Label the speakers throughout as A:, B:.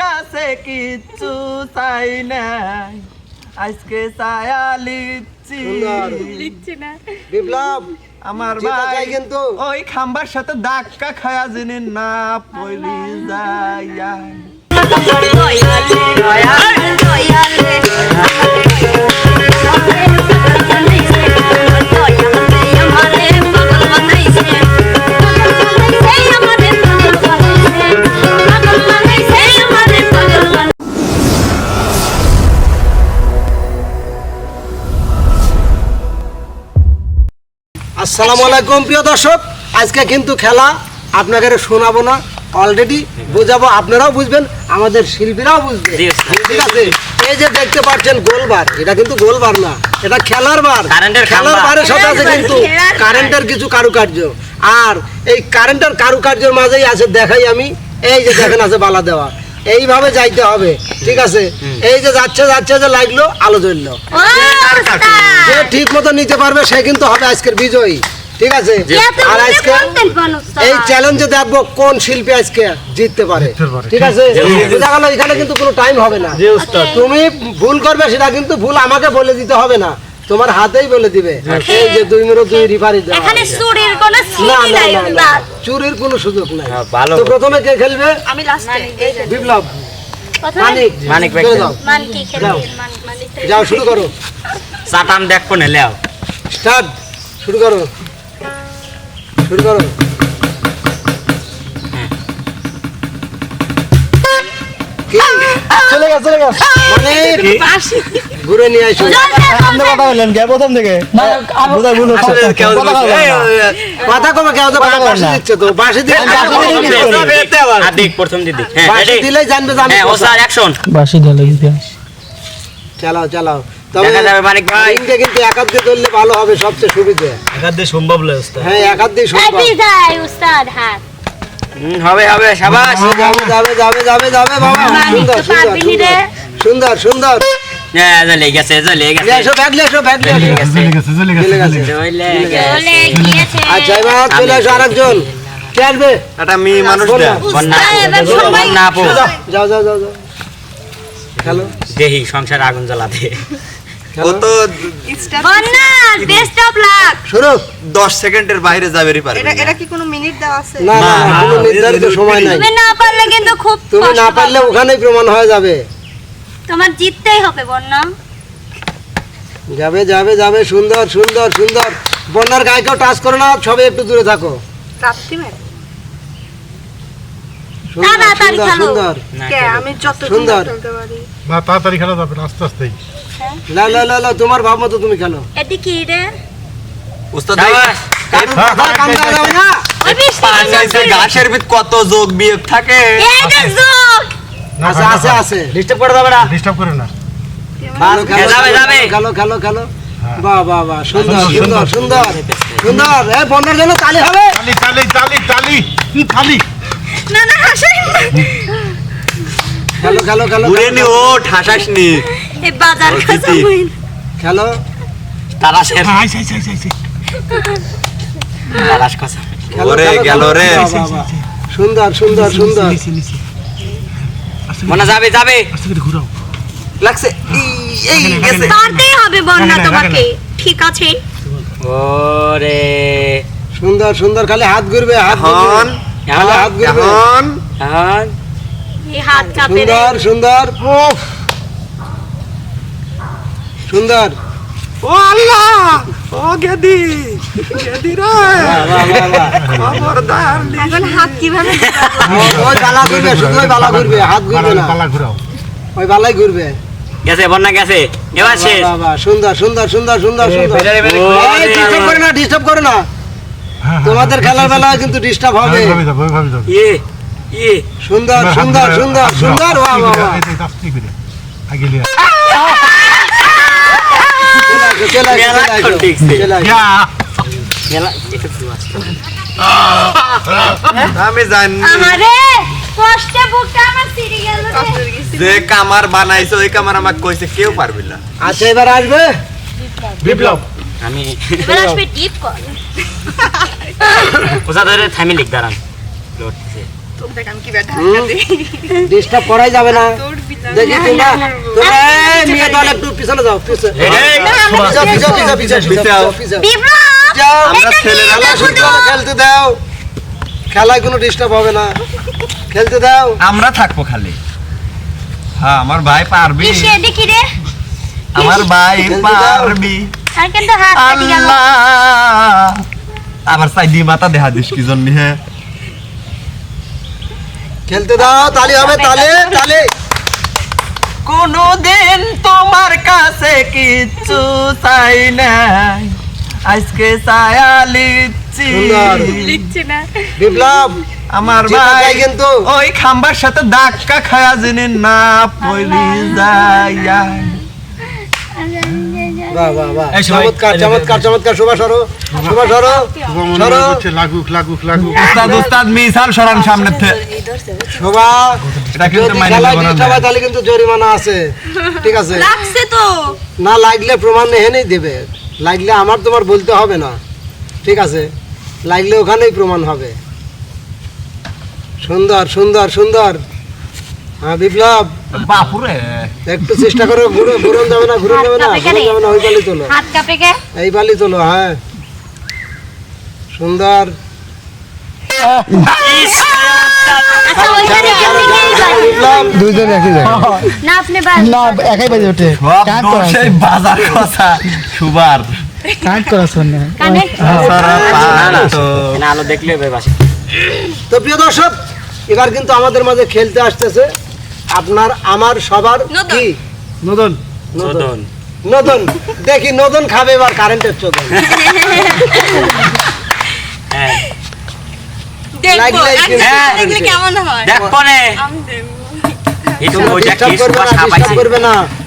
A: কাছে কিচ্ছু চাই নাই আজকে ছায়া লিচ্ছি
B: সুন্দর।
C: লিখছি না
B: বিপ্লব
A: আমার ভাই
B: কিন্তু।
A: ওই খাম্বার সাথে ধাক্কা খায়া যিনি না পলি যায়
B: আসসালামু আলাইকুম প্রিয় দর্শক। আজকে কিন্তু খেলা আপনাকে শোনাবো না। অলরেডি বোঝাবো আপনারাও বুঝবেন আমাদের শিল্পীরাও বুঝবে। ঠিক আছে? এই যে দেখতে পাচ্ছেন গোলবার। এটা কিন্তু গোলবার না এটা খেলার বার।
D: কারেন্টের
B: খেলার। বারের সাথে আছে কিন্তু কারেন্টের কিছু কারুকার্য। আর এই কারেন্টের কারুকার্যের মাঝেই আছে দেখাই আমি। এই যে দেখেন আছে বালা দেওয়া। এইভাবে যাইতে হবে ঠিক আছে? এই যে যাচ্ছে যাচ্ছে যে লাগল আলো জ্বললো। যে ঠিক মতো নিতে পারবে সে কিন্তু হবে আজকের বিজয়ী ঠিক আছে? আর আজকে এই চ্যালেঞ্জে দেখব কোন শিল্পী আজকে জিততে পারে ঠিক আছে? বোঝা গেল এখানে কিন্তু কোনো টাইম হবে না। তুমি ভুল করবে সেটা কিন্তু ভুল আমাকে বলে দিতে হবে না। তোমার হাতেই বলে দিবে। এই যে দুই মিনিট দুই রিফারি দাও
C: এখানে চুরির কোনো
B: না
C: নাই
B: চুরির কোনো সুযোগ নাই।
D: ভালো।
B: তো প্রথমে কে খেলবে?
C: আমি লাস্টে
B: বিপ্লব। মানিক।
D: মানিক ভাই
C: মানিক
B: যাও শুরু করো।
D: চাটাম দেখো নে লেও।
B: স্টার্ট। শুরু করো। শুরু করো।
A: চলে গেছে চলে গেছে।
B: মানে ঘুরে নিয়ে আসো।
A: আপনি কথা বললেন কে? প্রথম থেকে। বোধহয় ভুল হচ্ছে। কথা
B: কমে কেউ তো দিচ্ছে তো বাসি
D: আর দেখ প্রথম দিদি হ্যাঁ
B: বাসি
D: ready?
B: দিলেই জানবে যে
D: হ্যাঁ ও স্যার অ্যাকশন
A: বাসি ঢালে
B: চালাও চালাও। তবে
D: দেখা যাবে মানিক ভাই।
B: রিংটা কিন্তু এক দিয়ে ধরলে ভালো হবে সবচেয়ে সুবিধে।
A: একাদে সম্ভব
B: হ্যাঁ এক হাত দিয়ে সম্ভব।
C: উস্তাদ হাত।
D: হুম, হবে হবে সাবাস।
B: যাবে যাবে যাবে যাবে যাবে বাবা। সুন্দর সুন্দর
C: পারবি নি রে।
B: সুন্দর সুন্দর।
D: হ্যাঁ চলে গেছে চলে গেছে।
B: আচ্ছা এবার চলে আরেকজন। কে আসবে?
A: একটা মেয়ে মানুষ
B: যাও যাও যাও যাও।
D: দেহি সংসার আগুন জ্বালাতে।
A: ও তো
C: বন্যা বেস্ট অফ লাক
B: শুরু।
A: দশ সেকেন্ডের বাইরে যাবেরই পারবে
E: এটা এটা কি কোনো মিনিট দেওয়া আছে?
B: না না কোনো নির্ধারিত সময় নাই।
C: তুমি না পারলে কিন্তু খুব
B: তুমি না পারলে ওখানেই প্রমাণ হয়ে যাবে।
C: তোমার জিততেই হবে বন্যা।
B: যাবে যাবে যাবে সুন্দর সুন্দর সুন্দর। বন্যার গায়ে কেউ টাচ করো না সবাই একটু দূরে থাকো। সুন্দর সুন্দর সুন্দর।
E: আমি যত
B: সুন্দর।
F: না তাড়াতাড়ি খেলা যাবে আস্তে আস্তেই।
B: লা লা লা লা তোমার ভাব মতো তুমি খেলো।
C: এটি কি রে?
A: উস্তাদ
D: সাবাস
B: কারোর কথা কান দেওয়া যাবে না
C: ওই বৃষ্টি
A: পাঞ্জাইছে ঘাসের ভিত কত যোগ বিয়োগ থাকে।
C: এই যে যোগ।
F: না
B: আছে আছে আছে।
D: ডিস্টার্ব করে দেবে না
F: ডিস্টার্ব করে না।
B: খেলো, খেলো,
D: যাবে, যাবে।
B: খেলো খেলো খেলো। বাহ বাহ বাহ সুন্দর
F: সুন্দর,
B: সুন্দর সুন্দর। সুন্দর বন্যার জন্য তালি হবে।
F: তালি তালি তালি তালি। কি তালি?
C: না না হাসাই
B: খেলো খেলো খেলো
A: ঘুরে নি
B: খেলো,
A: ও ঠাসাস নি
C: এই বাজার খাসা
B: খেলো?
D: তারা শেষ
F: হ্যাঁ আইসা আইসা আইসা আইসা
D: তারাস কথা
A: ওরে, গেল রে।
B: সুন্দর সুন্দর সুন্দর।
D: মনে যাবে যাবে।
F: আস্তে ঘুরাও।
A: লাগছে। এই এই গেছে।
C: পারতেই হবে বন্যা তোমাকে। ঠিক আছে।
D: ওরে।
B: সুন্দর সুন্দর। খালি হাত ঘুরবে হাত ঘুরবে।
A: এখন?
B: হাত ঘুরবে।
A: এখন?
D: এখন
C: এই হাত রে।
B: সুন্দর সুন্দর। সুন্দর
A: ও আল্লাহ ও গেদি গেদি রে
B: বাহ, বাহ, বাহ, বাহ।
A: খবরদার
E: এখন হাত কীভাবে
B: ওই বালা ঘুরবে শুধু ওই বালা ঘুরবে হাত ঘুরবে না
F: পালা ঘুরাও
B: ওই বালাই ঘুরবে
D: গেছে বন্যা গেছে এবার শেষ
B: সুন্দর সুন্দর সুন্দর সুন্দর সুন্দর ডিস্টার্ব করে না ডিস্টার্ব করে না
F: হ্যাঁ, হ্যাঁ,
B: তোমাদের খেলার বেলা কিন্তু ডিস্টার্ব হবে
D: ইয়ে ইয়ে
B: সুন্দর সুন্দর সুন্দর সুন্দর বাহ।
F: আগে লিয়া।
B: চলে আসো, চলে আসো,
D: মেলা
B: চলে আসো,
D: ঠিকছে।
B: চলে আসো।
F: ইয়া,
D: মেলা একটু দূর আছে।
A: আমি জানি।
C: রে।
A: যে কামার বানাইছে ওই কামার আমাকে কইছে কেউ পারবে না।
B: আচ্ছা এবার আসবে?
F: বিপ্লব।
D: আমি
C: এবার আসবে টিপ কর
D: ওসা ধরে থামি লিখ দাঁড়ান।
E: দেখ আমি কি ব্যাটা?
B: ডিস্টার্ব করাই যাবে না। দেখি তোমরা তোমরা দল একটু পিছনে যাও পিছনে
A: আমরা ছেলেরা
B: খেলতে দাও। খেলায় কোনো ডিস্টার্ব হবে না। খেলতে দাও।
A: আমরা থাকব খালি। হ্যাঁ আমার ভাই পারবি।
C: দেখি রে।
A: আমার ভাই পারবি।
C: আর কিন্তু হাত কাটি গেল।
A: আবার সাইডি মাথা দেখা দিস কি জন্য হ্যাঁ।
B: খেলতে দাও তালি হবে তালে তালে।
A: কোনদিন তোমার কাছে কিচ্ছু চাই নাই আজকে ছায়া লিচ্ছি
E: লিখছি না।
B: বিপ্লব
A: আমার ভাই
B: কিন্তু।
A: ওই খাম্বার সাথে ধাক্কা খায়া জেনে না পড়ি যায়।
B: বাহ বাহ বাহ। চমৎকার চমৎকার চমৎকার শোভা সরো শোভা সরো
F: শুভ
B: সরো
F: লাগুক লাগুক লাগুক।
A: উস্তাদ উস্তাদ মিসাল সরান সামনে
B: শোভা
A: এটা কিন্তু মাইনে
B: খেলায়
A: না
B: তাহলে কিন্তু জরিমানা আছে। ঠিক আছে।
E: লাগছে তো।
B: না লাগলে প্রমাণ এখানেই দেবে। লাগলে আমার তোমার বলতে হবে না। ঠিক আছে। লাগলে ওখানেই প্রমাণ হবে। সুন্দর সুন্দর সুন্দর। হ্যাঁ বিপ্লব।
A: বাপুরে
B: একটু চেষ্টা করো ঘুরে ঘুরন যাবে না ঘুরন যাবে না ঘুরন যাবে না ওই বালি তোলো।
C: হাত কাঁপে কে?
B: এই বালি তোলো হ্যাঁ। সুন্দর।
C: আচ্ছা
G: একই
C: না আপনি
G: না একাই বাজে ওঠে।
A: সেই বাজার কথা। সুবার।
C: হ্যাঁ।
G: কাট করা শোনে।
D: না আলো দেখলে
B: তো প্রিয় দর্শক এবার কিন্তু আমাদের মাঝে খেলতে আসতেছে। আপনার আমার সবার
E: নতুন।
B: কি?
F: নদন।
D: চোদন
B: নদন। দেখি নদন খাবে এবার কারেন্টের চোদন
D: হ্যাঁ।
B: করবে না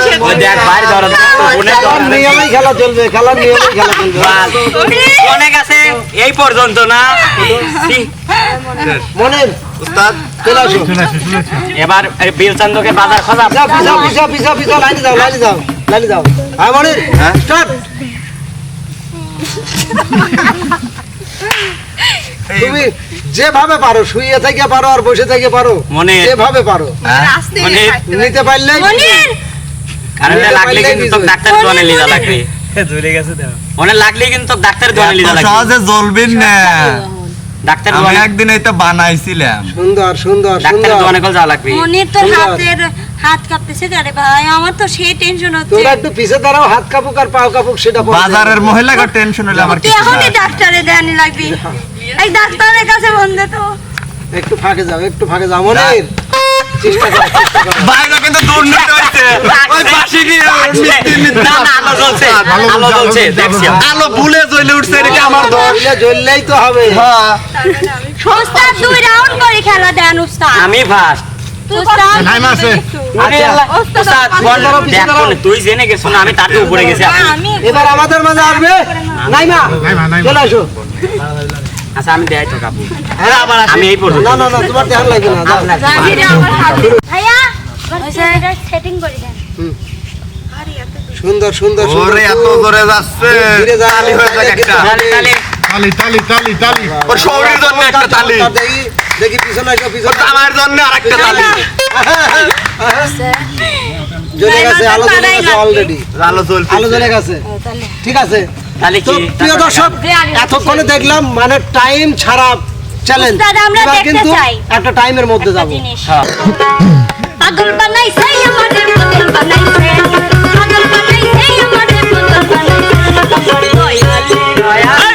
D: হাঁপাইছে
B: ডিস্টার্ব করবে না
D: এ সো ওই দেখ বাইরে ধরো
B: নিয়মেই খেলা চলবে খেলার নিয়মেই খেলা চলবে।
D: অনেক আছে এই পর্যন্ত না? ছি,
A: উস্তাদ।
B: চলে আসো।
F: শুনেছি শুনেছি
D: এবার বীরচন্দ্রকে বাজার খোঁজা।
B: পিছা পিছা পিছা পিছা পিছা লাইনে যাও লাইনে যাও লাইনে যাও। হ্যাঁ মনের
A: হ্যাঁ?
B: স্টার্ট। তুমি যেভাবে পারো শুয়ে থেকে পারো আর বসে থেকে পারো
D: মনে
B: যেভাবে পারো।
E: আসতে
D: মানে
B: নিতে পারলে
D: লাগলে কিন্তু তোকে ডাক্তার লিজা লাগবে।
F: ঝরে গেছে
D: মনে লাগলে কিন্তু তোকে ডাক্তার লিজা লাগবে।
A: সহজে জ্বলবেন না।
D: ডাক্তার
A: একদিন এটা বানাইছিলাম।
B: সুন্দর সুন্দর
D: ডাক্তার কল যাওয়া লাগবে।
C: মনির তো হাতের হাত কাঁপতেছে আরে ভাই আমার তো সেই টেনশন হচ্ছে।
B: তোরা একটু পিছে দাঁড়াও হাত কাপুক আর পাও কাপুক সেটা
A: বাজারের মহিলাকে টেনশন হলে আমার কিছু
C: এখনই ডাক্তারে দেয়নি লাগবি। এই ডাক্তারের কাছে দে তো।
B: একটু ফাঁকে যাও একটু ফাঁকে যাও। মনির
A: বাইরে কিন্তু দুর্নীতি হয়েছে ওই পাশে গিয়ে মিথ্যে মিথ্যে
D: না না আলো জ্বলছে। আলো জ্বলছে দেখছি আমি।
A: আলো ভুলে জ্বলে উঠছে এটা আমার দোষ
B: জ্বললেই তো হবে।
A: হ্যাঁ।
C: উস্তাদ দুই রাউন্ড করে খেলা দেন উস্তাদ
D: আমি ফার্স্ট
C: উস্তাদ
F: টাইম আছে।
D: আরে আল্লাহ উস্তাদ বল দেখ কোনে, তুই জেনে গেছ না আমি তার থেকে উপরে গেছি।
B: এবার আমাদের মাঝে আসবে? নাইমা
F: নাইমা, নাইমা।
B: চলে আসো।
D: আচ্ছা আমি তো কাপু
B: হ্যাঁ,
D: আমি এই পর্যন্ত
B: না না না তোমার ধ্যান লাগবে না যাও।
C: ভাইয়া সেটিং করে দেন।
B: সুন্দর সুন্দর সুন্দর
A: ওরে এত যাচ্ছে।
B: ধীরে যা,
A: তালি হয়ে যাক একটা।
F: তালি তালি। তালি তালি
A: ওর শরীরের জন্য একটা তালি।
B: দেখি দেখি পিছনে
A: ওর
B: পিছনে
A: আমার জন্য আরেকটা তালি।
B: জ্বলে গেছে আলো জ্বলে গেছে অলরেডি
A: আলো চলছে
B: আলো জ্বলে গেছে। ঠিক আছে। প্রিয় দর্শক এতক্ষণে দেখলাম মানে টাইম ছাড়া চ্যালেঞ্জ এবার কিন্তু একটা টাইমের মধ্যে যাব।
C: পাগল
D: বানাইছে আমাদের
C: পাগল বানাইছে। পাগল বানাইছে আমাদের পাগল বানাইছে।